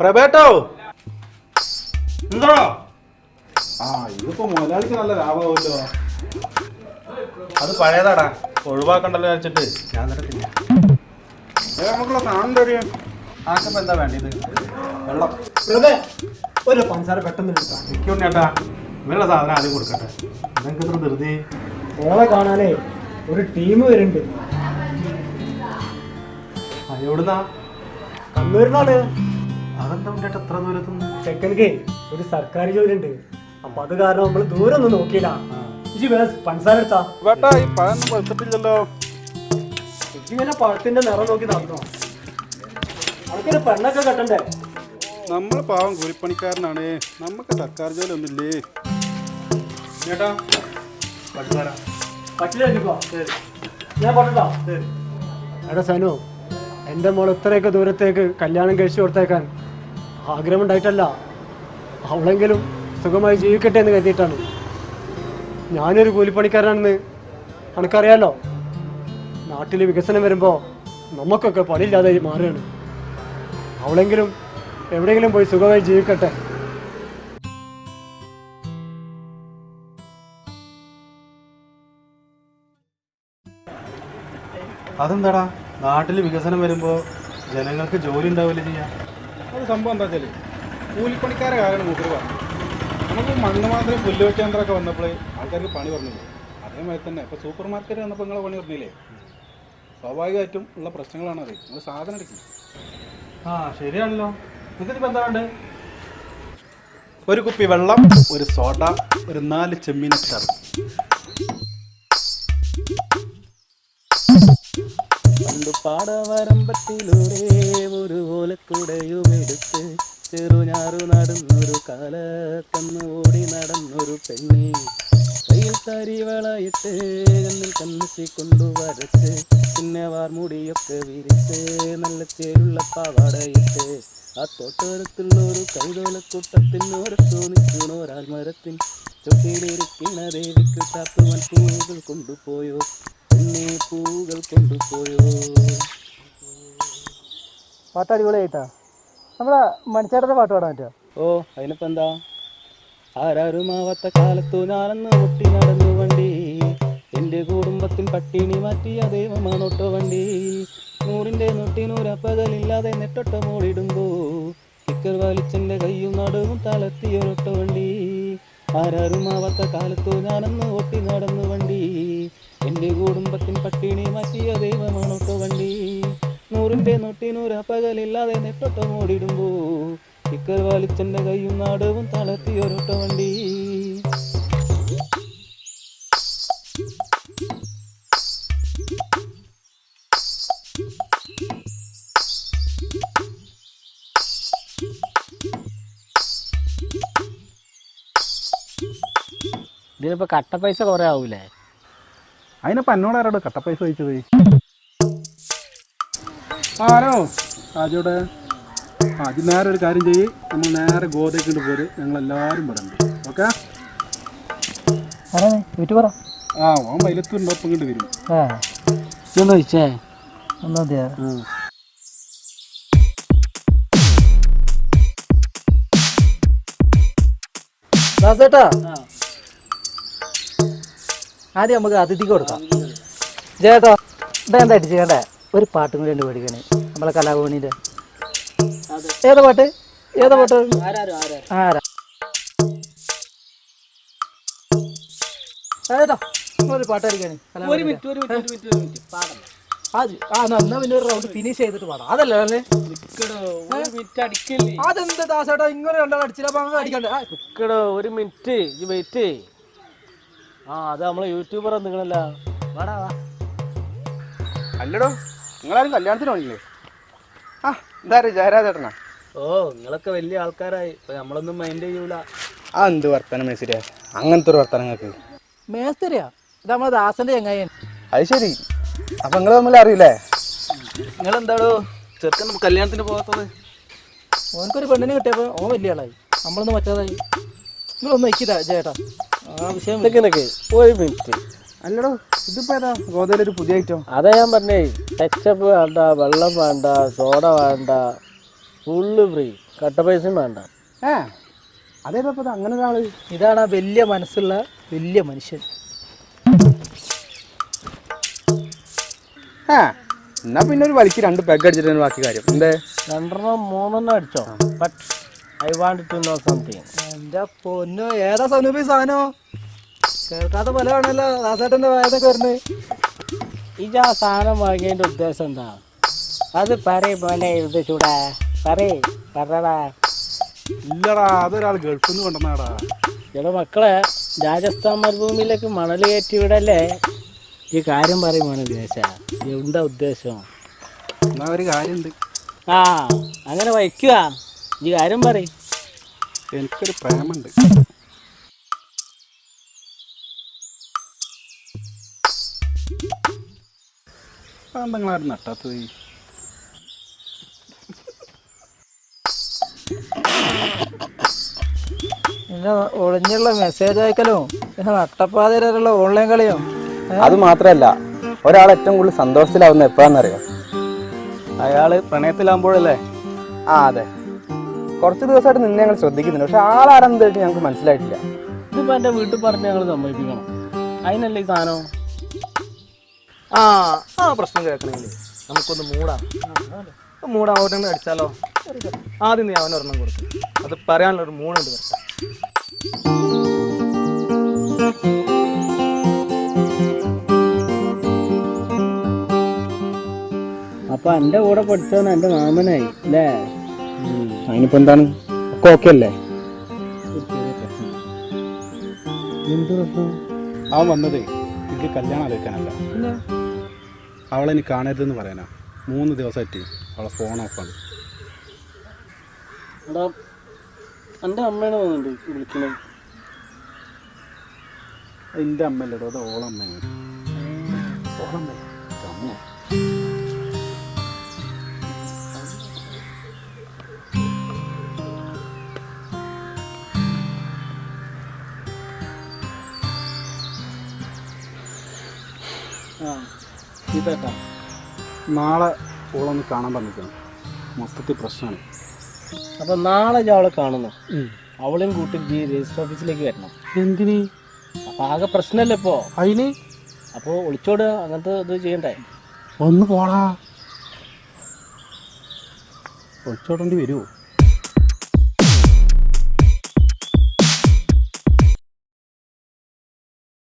പ്രബേട്ടോ എന്തോ ആ ഇതിപ്പോ മുതലാളിക്ക് നല്ല ലാഭമാവുമല്ലോ. അത് പഴയതാടാ. ഒഴിവാക്കണ്ടല്ലോ വെച്ചിട്ട് ഞാൻ നടത്തില്ല ഏ, നമുക്കുള്ള തരും. ആക്കപ്പോ എന്താ വേണ്ടത്? വെള്ളം. പ്രഭേ ഒരു പഞ്ചസാര പെട്ടെന്ന് എടുക്കാം എനിക്കുണ്ട് ചേട്ടാ. ഇവരുടെ സാധനം ആദ്യം കൊടുക്കട്ടെ. നിങ്ങൾക്ക് ഇത്ര ധൃതി. ഓളെ കാണാനേ ഒരു ടീം വരുന്നുണ്ട്. ആ, എവിടുന്നാ? കണ്ണൂരിനാണ് അതെന്താ ചേട്ടാ എത്ര ദൂരത്തുനിന്ന് ചെക്കനിക്ക് ഒരു സർക്കാർ ജോലി ഉണ്ട്. അപ്പൊ അത് കാരണം നമ്മൾ ദൂരം ഒന്നും നോക്കിയില്ല ഇജി വേറെ പഞ്ചസാര എടുത്താ. വേട്ടാ ഈ പഴം ഇങ്ങനെ പഴത്തിന്റെ നിറം നോക്കി നടത്തണം അനക്കൊരു പെണ്ണൊക്കെ കെട്ടണ്ടേ? നമ്മൾ പാവം കൂലിപ്പണിക്കാരനാണ്. നമുക്ക് സർക്കാർ ജോലി ഒന്നുമില്ലേ? ചേട്ടാ. പട്ടുസാര പറ്റില്ല ഞാൻ എടാ സനു എന്റെ മോൾ ഇത്രയൊക്കെ ദൂരത്തേക്ക് കല്യാണം കഴിച്ചു കൊടുത്തേക്കാൻ ആഗ്രഹം ഉണ്ടായിട്ടല്ല അവളെങ്കിലും സുഖമായി ജീവിക്കട്ടെ എന്ന് കരുതിയിട്ടാണ്. ഞാനൊരു കൂലിപ്പണിക്കാരനാണെന്ന് എനിക്കറിയാലോ നാട്ടിൽ വികസനം വരുമ്പോൾ നമുക്കൊക്കെ പണിയില്ലാതെ മാറുകയാണ്. അവളെങ്കിലും എവിടെയെങ്കിലും പോയി സുഖമായി ജീവിക്കട്ടെ. അതെന്താടാ? നാട്ടിൽ വികസനം വരുമ്പോൾ ജനങ്ങൾക്ക് ജോലി ഉണ്ടാവില്ല ചെയ്യാൻ? അത് സംഭവം എന്താ വെച്ചാൽ കൂലിപ്പണിക്കാരെ കാര്യമാണ് മൂപ്പര് പറഞ്ഞു നമുക്ക് മണ്ണ് മാത്രം പുല്ല് വെച്ചാന്തരൊക്കെ വന്നപ്പോൾ ആൾക്കാർക്ക് പണി പറഞ്ഞില്ലേ? അതേമാതിരി തന്നെ. ഇപ്പോൾ സൂപ്പർ മാർക്കറ്റ് വന്നപ്പോൾ നിങ്ങളെ പണി പറഞ്ഞില്ലേ? സ്വാഭാവികമായിട്ടും ഉള്ള പ്രശ്നങ്ങളാണ് അത്. നിങ്ങൾ സാധനം എടുക്കും ആ ശരിയാണല്ലോ. ഇതിനിപ്പോ എന്താ വേണ്ടത്? ഒരു കുപ്പി വെള്ളം ഒരു സോഡ ഒരു നാല് ചെമ്മീനച്ചാർ പണ്ടു പാടവരമ്പത്തിലൂടെ ഒരു ഓലക്കുടയും എടുത്ത് ചെറുഞാറു നടന്നൊരു കാലത്തന്ന് ഓടി നടന്നൊരു പെണ്ണി. കയ്യിൽ തരിവളയിട്ട് കണ്ണിൽ കന്നിച്ചി കൊണ്ടു വരച്ച് പിന്നെ വാർമുടിയൊക്കെ വിരിച്ച് നല്ല ചേരുള്ള പാവാടയിട്ട്. ആ തോട്ടോരത്തുള്ള ഒരു കൈതോലക്കൂട്ടത്തിനോരത്തു നിൽക്കണോരാൽ മരത്തിൻ ചൊട്ടിയിലിരിക്കണ ദേവിക്ക് ചാത്തുവൻ പൂവുകൾ കൊണ്ടുപോയോ. എന്നെ പൂകൾ കൊണ്ടുപോയോ? പാട്ട് അടിപൊളിയായിട്ടാ നമ്മളെ മണിച്ചേട്ടന്റെ പാട്ട് പാടാൻ പറ്റുമോ ഓ അതിനിപ്പോ എന്താ? ആരാരുമാവാത്ത കാലത്തു ഞാനെന്ന് ഒട്ടി നടന്നു വണ്ടി. എന്റെ കുടുംബത്തിൽ പട്ടിണി മാറ്റിയ ദൈവമാണോട്ടോ വണ്ടി. നൂറിന്റെ നൂറ്റി നൂറപ്പകലില്ലാതെ നെട്ടൊട്ട മോളിടുമ്പോ. സ്റ്റിക്കർ വലിച്ചെന്റെ കയ്യും നടുവും തളർത്തിയൊരൊട്ടോ വണ്ടി. ആരാരുമാവാത്ത കാലത്തു ഞാനന്ന് ഒട്ടി നടന്നു വണ്ടി. എന്റെ കുടുംബത്തിൻ പട്ടിണി മാറ്റിയ ദൈവമാണോട്ടോ വണ്ടി. നൂറിന്റെ നൂറ്റി നൂറപ്പകലില്ലാതെ നെട്ടോട്ടം ഓടിടുമ്പോൾ ഇക്കർ വലിച്ചെന്റെ കൈയും നാടവും തളർത്തിയൊരോട്ടോ വണ്ടി. ഇതിനിപ്പോ കട്ട പൈസ കുറെ ആവൂലേ? അതിനിപ്പോൾ എന്നോട് ആരോട് പൈസ ചോദിച്ചത്? ആരോ ആജോടെ ആ അത് നേരെ ഒരു കാര്യം ചെയ്യ്. നമ്മൾ നേരെ ഗോതയ്ക്കൊണ്ട് പോര്. ഞങ്ങളെല്ലാവരും ഇവിടെ ഉണ്ട്. ഓക്കെ? വീട്ടിൽ പറ. ആ ഓൻ വൈലത്തുണ്ടോ ഒപ്പം ഇങ്ങോട്ട് വരും. ചോദിച്ചേ ഒന്നാം തീയതി ആ. ദാസേട്ടാ ആദ്യം നമുക്ക് അതിഥിക്ക് കൊടുക്കാം. ചേട്ടാ ഇതെന്തായിട്ട് ചെയ്യണ്ടേ ഒരു പാട്ടും കൂടി ഉണ്ട് പഠിക്കണേ നമ്മളെ കലാഭവനിന്റെ ഏതാ പാട്ട്? ഏതാ പാട്ട്? ആരാ? ഏതാ ഒരു പാട്ട് പഠിക്കണേ ഒരു മിനിറ്റ് ഒരു മിനിറ്റ് ഒരു മിനിറ്റ് ഒരു മിനിറ്റ്. പാടണം അത് ആ എന്നാ പിന്നെ ഒരു റൗണ്ട് ഫിനിഷ് ചെയ്തിട്ട് പാടാം. അതല്ലേ അല്ലേ അതെന്താ ദാസേട്ടാ? ഇങ്ങനെ രണ്ടാൾ അടിച്ചില്ല അപ്പൊ അങ്ങനെ അടിക്കണ്ടേ? ഒരു മിനിറ്റ്. വെയിറ്റ് ആ അത് നമ്മളെ യൂട്യൂബർ നിങ്ങളല്ല. വാടാ അല്ലടോ നിങ്ങളാരും കല്യാണത്തിന് പോണില്ലേ? ആ എന്താ ജയരാജേട്ടനാ ഓ നിങ്ങളൊക്കെ വലിയ ആൾക്കാരായി. ഇപ്പൊ നമ്മളൊന്നും മൈൻഡ് ചെയ്യൂല. ആ എന്ത് വർത്തനം മേശരിയാ അങ്ങനത്തെ ഒരു വർത്തനം നിങ്ങൾക്ക്? മേസ്തരിയാ? ഇത് നമ്മളെ ദാസന്റെ ചങ്ങായൻ അത് ശരി. അപ്പൊ നിങ്ങൾ തമ്മിൽ അറിയില്ലേ? നിങ്ങൾ എന്താടോ ചെറുക്കൻ കല്യാണത്തിന് പോകാത്തത്? ഓനക്കൊരു പെണ്ണിനെ കിട്ടിയപ്പോ ഓൻ വലിയ ആളായി. നമ്മളൊന്നും മറ്റേതായി. നിങ്ങളൊന്നും വയ്ക്കില്ല ചേട്ടാ ആ വിഷയം നിനക്ക് നിനക്ക് ഒരു മിനിറ്റ്. അല്ലടോ ഇതിപ്പോ ഏതാ? ഒരു പുതിയ ഐറ്റം അതാ ഞാൻ പറഞ്ഞേ ടച്ചപ്പ് വേണ്ട വെള്ളം വേണ്ട സോഡ വേണ്ട ഫുള്ള് ഫ്രീ കട്ട പൈസയും വേണ്ട. ഏ അതേപോലെ അങ്ങനെ ഒരാൾ. ഇതാണ് ആ വലിയ മനസ്സുള്ള വലിയ മനുഷ്യൻ. ആ എന്നാ പിന്നെ ഒരു വലിക്ക് രണ്ട് പെഗ് അടിച്ചിട്ട് ബാക്കി കാര്യം. എന്തേ? രണ്ടെണ്ണം മൂന്നെണ്ണം അടിച്ചോ? But I want to know something എന്റെ പൊന്നോ ഏതാ സനൂപി സാധനോ? കേൾക്കാത്ത പോലെ ആണല്ലോ ദാസേട്ടന്റെ വേദൊക്കെ വരുന്നത്. ഇത് ആ സാധനം വാങ്ങിയതിന്റെ ഉദ്ദേശം എന്താ? അത് പറയ പോലെ എഴുത ചൂടാ. പറയേ പറടാ. ഇല്ലടാ അതൊരാൾ ഗൾഫിൽ നിന്ന് കൊണ്ടുവന്നാടാ ചില മക്കളെ രാജസ്ഥാൻ മരുഭൂമിയിലേക്ക് മണൽ കയറ്റി വിടല്ലേ? ഈ കാര്യം പറയുമാണ് ദേശ. എന്താ ഉദ്ദേശം? എന്നാ ഒരു കാര്യമുണ്ട്. ആ അങ്ങനെ വയ്ക്കുക. ഈ കാര്യം പറയും. എനിക്കൊരു പ്രേമുണ്ട്. നിങ്ങളാരും നട്ടാത്തത്? പിന്നെ ഒളിഞ്ഞുള്ള മെസ്സേജ് അയക്കലോ പിന്നെ നട്ടപ്പാതിരുള്ള ഓൺലൈൻ കളിയോ അത് മാത്രമല്ല ഒരാൾ ഏറ്റവും കൂടുതൽ സന്തോഷത്തിലാവുന്ന എപ്പോഴാണെന്നറിയോ? അയാൾ പ്രണയത്തിലാകുമ്പോഴല്ലേ ആ അതെ. കുറച്ച് ദിവസമായിട്ട് നിന്നെ ഞങ്ങൾ ശ്രദ്ധിക്കുന്നുണ്ട്. പക്ഷെ ആളാരെന്തായിട്ട് ഞങ്ങൾക്ക് മനസ്സിലായിട്ടില്ല. ഇതിപ്പോ എന്റെ വീട്ടിൽ പറഞ്ഞ് ഞങ്ങൾ സമ്മതിപ്പിക്കണം. അതിനല്ലേ ഈ സാധനം? ആ ആ പ്രശ്നം കേൾക്കണമെങ്കിൽ നമുക്കൊന്ന് മൂടാം. മൂടാവട്ടെ അടിച്ചാലോ? ആദ്യം നീ അവനൊരെണ്ണം കൊടുക്കും. അത് പറയാനുള്ള ഒരു മൂടുണ്ട് അപ്പൊ എന്റെ കൂടെ പഠിച്ചവൻ എന്റെ മാമനായി അല്ലേ? അതിനിപ്പോ എന്താണ്? ഒക്കെ ഓക്കെ അല്ലേ? എന്ത് പ്രശ്നം? അവൻ വന്നതേ എനിക്ക് കല്യാണം ആലോചിക്കാനല്ല. അവളെ ഇനി കാണരുതെന്ന് പറയാനാ. മൂന്ന് ദിവസമായിട്ട് അവളെ ഫോൺ ഓഫാണ് എടാ എന്റെ അമ്മയാണ് തോന്നുന്നുണ്ട് വിളിക്കുന്നത്. എന്റെ അമ്മയല്ലടോ അത് ഓളമ്മയാണ് ഓളമ്മ ഇതേട്ടാ നാളെ ഓളൊന്ന് കാണാൻ പറഞ്ഞിരിക്കണം മൊത്തത്തിൽ പ്രശ്നമാണ് അപ്പൊ നാളെ ഞാൻ അവളെ കാണുന്നു? അവളെയും കൂട്ടി ഈ രജിസ്റ്റർ ഓഫീസിലേക്ക് വരണം. എന്തിന്? അപ്പൊ ആകെ പ്രശ്നമല്ലേ ഇപ്പോ? അതിന് അപ്പോൾ ഒളിച്ചോട് അങ്ങനത്തെ ഇത് ചെയ്യണ്ടേ? ഒന്ന് പോടാ. ഒളിച്ചോടേണ്ടി വരുമോ